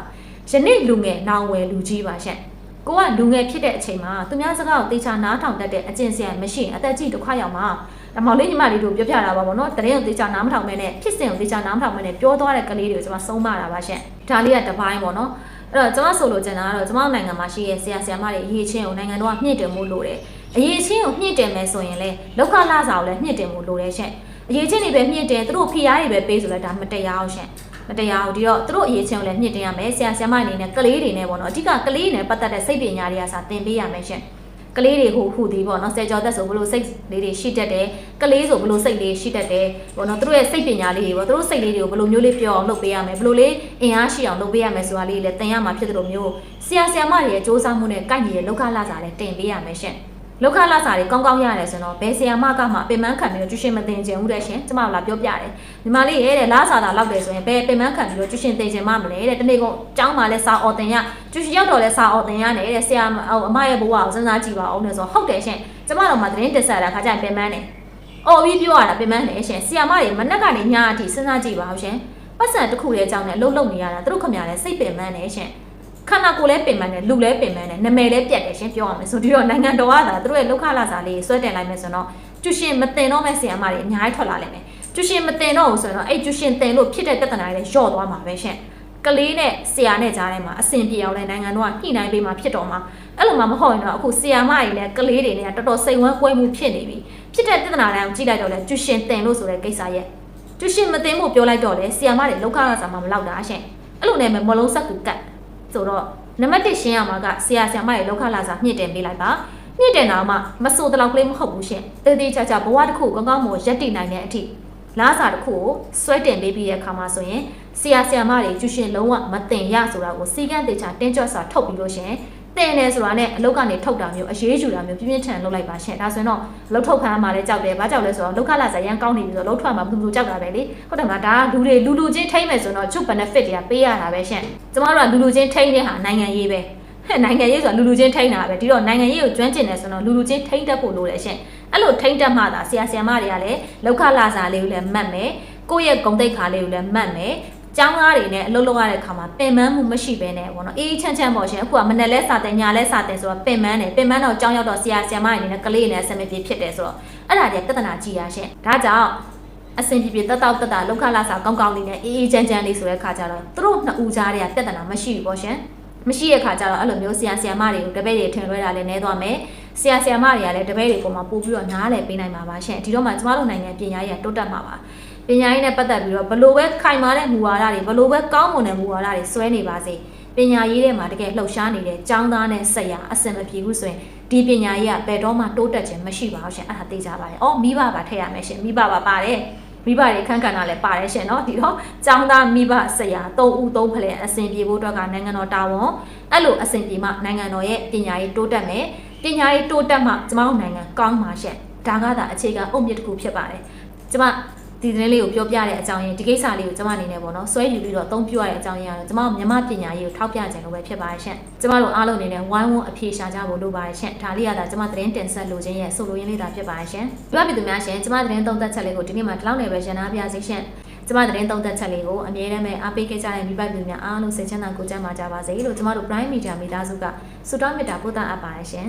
[SPEAKER 1] ယနေ့လူငယ်နောင်ဝယ်လူကြီးပါရှင့် ကိုကလူငယ်ဖြစ်တဲ့အချိန်မှာသူများစကားကိုတေချာနားထောင်တတ်တဲ့အကျင့်စရာမရှိရင်အသက်ကြီးတစ်ခွရောက်မှာဒါမောင်လေးညီမလေးတို့ပြောပြတာပါဗောနော်တရင်ကိုတေချာနားမထောင်မဲနဲ့ဖြစ်စဉ်ကိုတေချာနားမထောင်မဲနဲ့ပြောသွားတဲ့ကလေးတွေကိုကျွန်မဆုံးမတာပါရှင်ဒါလေးကတပိုင်းဗောနော်အဲ့တော့ကျွန်မဆိုလိုချင်တာကတော့ကျွန်မနိုင်ငံမှာရှိတဲ့ဆရာဆရာမတွေအရေးချင်းကိုနိုင်ငံတော်ကမြင့်တင်မှုလို့တယ်အရေးချင်းကိုမြင့်တင်မယ်ဆိုရင်လေလောက်ခလာစာကိုလည်းမြင့်တင်မှုလို့တယ်ရှင်အရေးချင်းတွေပဲမြင့်တယ်သူတို့ဖိအားတွေပဲပေးဆိုလဲဒါမတရားအောင်ရှင် မတရားဘူးဒီတော့သူတို့အရေးချင်းကိုလည်းမြင့်တင်ရမယ်ဆရာဆရာမအနေနဲ့ကလေးတွေနဲ့ပေါ့နော်အဓိကကလေးတွေနဲ့ပတ်သက်တဲ့စိတ်ပညာတွေကစာသင်ပေးရမယ်ရှင်ကလေးတွေဟိုဟူသည်ပေါ့နော်ဆယ်ကျော်သက်ဆိုဘလို့စိတ်လေးတွေရှိတတ်တယ်ကလေးဆိုဘလို့စိတ်လေးရှိတတ်တယ်ပေါ့နော်သူတို့ရဲ့စိတ်ပညာလေးတွေပေါ့သူတို့စိတ်လေးတွေကိုဘလို့မျိုးလေးပြောအောင်လုပ်ပေးရမယ်ဘလို့လေးအင်အားရှိအောင်လုပ်ပေးရမယ်ဆိုတာလေးလည်းသင်ရမှာဖြစ်တယ်လို့မျိုးဆရာဆရာမတွေရဲ့စ조사မှုနဲ့ကိုက်ညီတဲ့လောက်ခလာစာလည်းတင်ပေးရမယ်ရှင် လောက်ခလာစာတွေကောင်းကောင်းရတယ်ဆိုတော့ဘယ်ဆရာမကမှပင်မခံပြီးတော့ကျူရှင်မတင်ချင်ဘူးတဲ့ရှင်ကျမတို့လာပြောပြတယ်ညီမလေးရဲ့တဲ့လားစာတာလောက်တယ်ဆိုရင်ဘယ်ပင်မခံပြီးတော့ကျူရှင်တင်ချင်မှမလဲတဲ့တနေ့ကုန်ကျောင်းမှာလဲစာအော်တင်ရကျူရှင်ရောက်တော့လဲစာအော်တင်ရနေတဲ့ဆရာအမရဲ့ဘဝကိုစဉ်းစားကြည့်ပါအောင်လို့ဆိုဟုတ်တယ်ရှင်ကျမတို့မှသတင်းတက်ဆက်တာခါကျရင်ပင်မနေအော်ပြီးပြောရတာပင်မနေရှင်ဆရာမတွေမနက်ကနေညအထိစဉ်းစားကြည့်ပါအောင်ရှင်ပတ်စံတစ်ခုလေးအကြောင်းနဲ့အလုပ်လုပ်နေရတာသူတို့ခမရလဲစိတ်ပင်မနေရှင် ခန္ဓာကိုယ်လည်းပင်ပန်းတယ်လူလည်းပင်ပန်းတယ်နာမည်လည်းပြတ်တယ်ရှင်ပြောရမယ်ဆိုဒီတော့နိုင်ငံတော်ကသာသူတို့ရဲ့လောက်ခလာစာလေးဆွဲတင်လိုက်မယ်ဆိုတော့ကျူရှင်မတင်တော့မဲ့ဆီယမ်မတွေအများကြီးထွက်လာလိမ့်မယ်ကျူရှင်မတင်တော့ဘူးဆိုတော့အဲ့ကျူရှင်တင်လို့ဖြစ်တဲ့ပြဿနာတွေလည်းလျော့သွားမှာပဲရှင်ကလေးနဲ့ဆရာနဲ့ကြားထဲမှာအဆင်ပြေအောင်လဲနိုင်ငံတော်ကညှိနှိုင်းပေးမှဖြစ်တော့မှာအဲ့လိုမှမဟုတ်ရင်တော့အခုဆရာမကြီးနဲ့ကလေးတွေနဲ့တော်တော်စိတ်ဝမ်းကွဲမှုဖြစ်နေပြီဖြစ်တဲ့ပြဿနာတိုင်းကိုကြည့်လိုက်တော့လဲကျူရှင်တင်လို့ဆိုတဲ့ကိစ္စရဲ့ကျူရှင်မတင်ဖို့ပြောလိုက်တော့လဲဆရာမတွေလောက်ခရစာမှမလောက်တာရှင့်အဲ့လိုနဲ့မလုံးဆက်ကူကတ် ဆိုတော့နံပါတ်1ရှင်းရမှာကဆရာဆရာမတွေလောက်ခလာစာမြင့်တင်ပေးလိုက်ပါမြင့်တင်တော့မှမဆိုးတလောက်ကလေးမဟုတ်ဘူးရှင့်တည်တည်ချာချာဘဝတစ်ခုကောင်းကောင်းမွန်ရက်တည်နိုင်တဲ့အထိလားစာတစ်ခုကိုဆွဲတင်ပေးပြီးတဲ့အခါမှာဆိုရင်ဆရာဆရာမတွေကျူရှင်လုံးဝမတင်ရဆိုတာကိုစီကန်းတေချာတင်းကြွစွာထုတ်ပြီးလို့ရှရင် တင်တယ်ဆိုတာနဲ့အလုတ်ကနေထုတ်တာမျိုးအရေးယူတာမျိုးပြင်းပြင်းထန်ထန်လုပ်လိုက်ပါရှင်ဒါဆိုရင်တော့အလုတ်ထုတ်ခံရမှာလဲကြောက်တယ်ဘာကြောက်လဲဆိုတော့လောက်ခလာစားရန်ကောင်းနေပြီဆိုတော့လောက်ထွက်မှာဘူးဘူးကြောက်တာပဲလေဟုတ်တယ်မလားဒါကလူတွေလူလူချင်းထိမ့်မယ်ဆိုတော့ချုပ် benefit တွေကပေးရတာပဲရှင်ကျမတို့ကလူလူချင်းထိမ့်တဲ့ဟာနိုင်ငံရေးပဲဟဲ့နိုင်ငံရေးဆိုတာလူလူချင်းထိမ့်တာပဲဒီတော့နိုင်ငံရေးကိုကျွမ်းကျင်တယ်ဆိုတော့လူလူချင်းထိမ့်တတ်ဖို့လိုတယ်ရှင်အဲ့လိုထိမ့်တတ်မှသာဆရာဆရာမတွေကလည်းလောက်ခလာစားလေးကိုလည်းမှတ်မယ်ကိုယ့်ရဲ့ဂုံတိတ်ခါလေးကိုလည်းမှတ်မယ် ကျောင်းသားတွေနဲ့အလုပ်လုပ်ရတဲ့ခါမှာပင်ပန်းမှုမရှိဘဲနဲ့ပေါ့နော်အေးအေးချမ်းချမ်းပေါ့ရှင်အခုကမနဲ့လဲစာတင်ညာလဲစာတင်ဆိုတော့ပင်ပန်းတယ်ပင်ပန်းတော့ကျောင်းရောက်တော့ဆရာဆရာမတွေနဲ့ကလေးတွေနဲ့အဆင်မပြေဖြစ်တယ်ဆိုတော့အဲ့ဒါတွေပြဿနာကြီးရရှင်ဒါကြောင့်အဆင်ပြေပြေတက်တောက်တက်တာလောက်ခလာစာကောင်းကောင်းလေးနဲ့အေးအေးချမ်းချမ်းလေးဆိုတဲ့ခါကျတော့သူတို့နှစ်ဦးကြားတွေကပြဿနာမရှိဘူးပေါ့ရှင်မရှိတဲ့ခါကျတော့အဲ့လိုမျိုးဆရာဆရာမတွေကိုတပည့်တွေထင်လွဲတာလည်းနည်းသွားမယ်ဆရာဆရာမတွေကလည်းတပည့်တွေပုံမှာပို့ပြီးတော့နားလည်ပေးနိုင်မှာပါရှင်ဒီတော့မှကျမတို့နိုင်ငံပြင်ရားရေးတိုးတက်မှာပါ ပညာရေးနဲ့ပတ်သက်ပြီးတော့ဘလို့ပဲခိုင်မာတဲ့မူဝါဒတွေဘလို့ပဲကောင်းမွန်တဲ့မူဝါဒတွေဆွဲနေပါစေပညာရေးထဲမှာတကယ်လှုပ်ရှားနေတဲ့ចောင်းသားနဲ့ဆက်ရအစင်မပြေဘူးဆိုရင်ဒီပညာရေးကဘယ်တော့မှတိုးတက်ခြင်းမရှိပါဘူးရှင်အဲ့ဒါသိကြပါတယ်။အော်မိဘပါထည့်ရမယ်ရှင်မိဘပါပါတယ်မိဘတွေခန့်ခန့်တာလည်းပါတယ်ရှင်နော်ဒီတော့ចောင်းသားမိဘဆက်ရ၃ဦး၃ဖလဲအစင်ပြေဖို့အတွက်ကနိုင်ငံတော်တာဝန်အဲ့လိုအစင်ပြေမှနိုင်ငံတော်ရဲ့ပညာရေးတိုးတက်မယ်ပညာရေးတိုးတက်မှကျမတို့နိုင်ငံကောင်းမှာရှင်ဒါကသာအခြေခံအုတ်မြစ်တစ်ခုဖြစ်ပါတယ်ကျမ ဒီသတင်းလေးကိုပြောပြတဲ့အကြောင်းရင်းဒီကိစ္စလေးကိုကျွန်မအနေနဲ့ပေါ့နော်ဆွဲယူပြီးတော့အသုံးပြုရတဲ့အကြောင်းရင်းကတော့ကျွန်မမြန်မာပညာရေးကိုထောက်ပြခြင်းလို့ပဲဖြစ်ပါတယ်ရှင်ကျွန်မတို့အားလုံးအနေနဲ့ဝိုင်းဝန်းအဖြေရှာကြဖို့လိုပါတယ်ရှင်ဒါလေးကသာကျွန်မသတင်းတင်ဆက်လိုခြင်းရဲ့ဆိုလိုရင်းလေးသာဖြစ်ပါတယ်ရှင်ပြပြသူများရှင်ကျွန်မသတင်းသုံးသက်ချက်လေးကိုဒီနေ့မှဒီလောက်နေပဲရှင်းနာပြစေရှင်ကျွန်မသတင်းသုံးသက်ချက်လေးကိုအမြဲတမ်းပဲအားပေးခဲ့ကြတဲ့မိဘပြည်များအားလုံးစိတ်ချမ်းသာကိုကြမ်းပါကြပါစေလို့ကျွန်မတို့ Prime Media မိသားစုကဆုတောင်းမေတ္တာပို့သအပ်ပါတယ်ရှင်